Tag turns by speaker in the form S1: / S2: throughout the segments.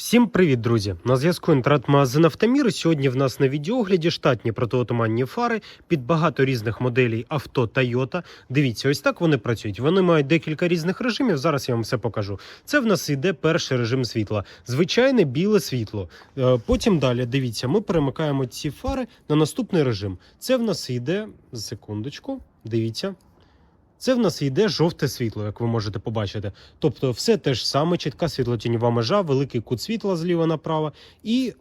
S1: Всім привіт, друзі! На зв'язку інтернет-магазин Автомір. Сьогодні в нас на відеогляді штатні протиотуманні фари під багато різних моделей авто Toyota. Дивіться, ось так вони працюють. Вони мають декілька різних режимів. Зараз я вам все покажу. Це в нас йде перший режим світла, звичайне біле світло. Е, Потім далі дивіться, ми перемикаємо ці фари на наступний режим. Це в нас йде секундочку. Дивіться. Це в нас йде жовте світло, як ви можете побачити. Тобто, все те ж саме, чітка світлотіньова межа, великий кут світла зліва направо. І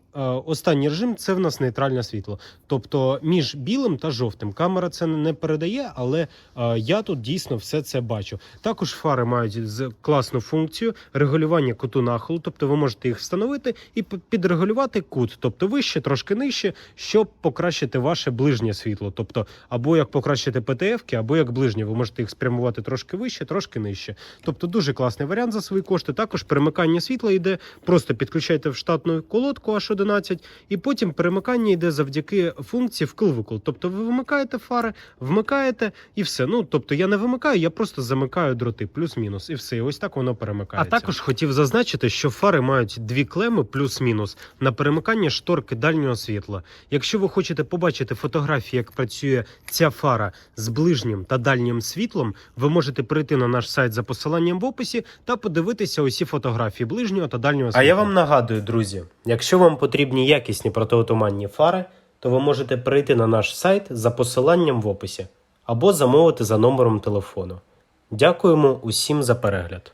S1: останній режим це в нас нейтральне світло. Тобто між білим та жовтим. Камера це не передає, але е, я тут дійсно все це бачу. Також фари мають класну функцію регулювання куту нахилу, тобто ви можете їх встановити і підрегулювати кут, тобто вище, трошки нижче, щоб покращити ваше ближнє світло. Тобто, або як покращити ПТФ-ки, або як ближнє, ви можете їх спрямувати трошки вище, трошки нижче. Тобто дуже класний варіант за свої кошти. Також перемикання світла йде, просто підключаєте в штатну колодку H11, і потім перемикання йде завдяки функції вкл-викл. Тобто ви вимикаєте фари, вмикаєте і все. Ну тобто я не вимикаю, я просто замикаю дроти, плюс-мінус, і все. І ось так воно перемикається. А також хотів зазначити, що фари мають дві клеми плюс-мінус на перемикання шторки дальнього світла. Якщо ви хочете побачити фотографії, як працює ця фара з ближнім та дальнім світлом, ви можете перейти на наш сайт за посиланням в описі та подивитися усі фотографії ближнього та дальнього світла. А я вам нагадую, друзі, якщо вам потрібні якісні протиотуманні фари, то ви можете прийти на наш сайт за посиланням в описі або замовити за номером телефону. Дякуємо усім за перегляд.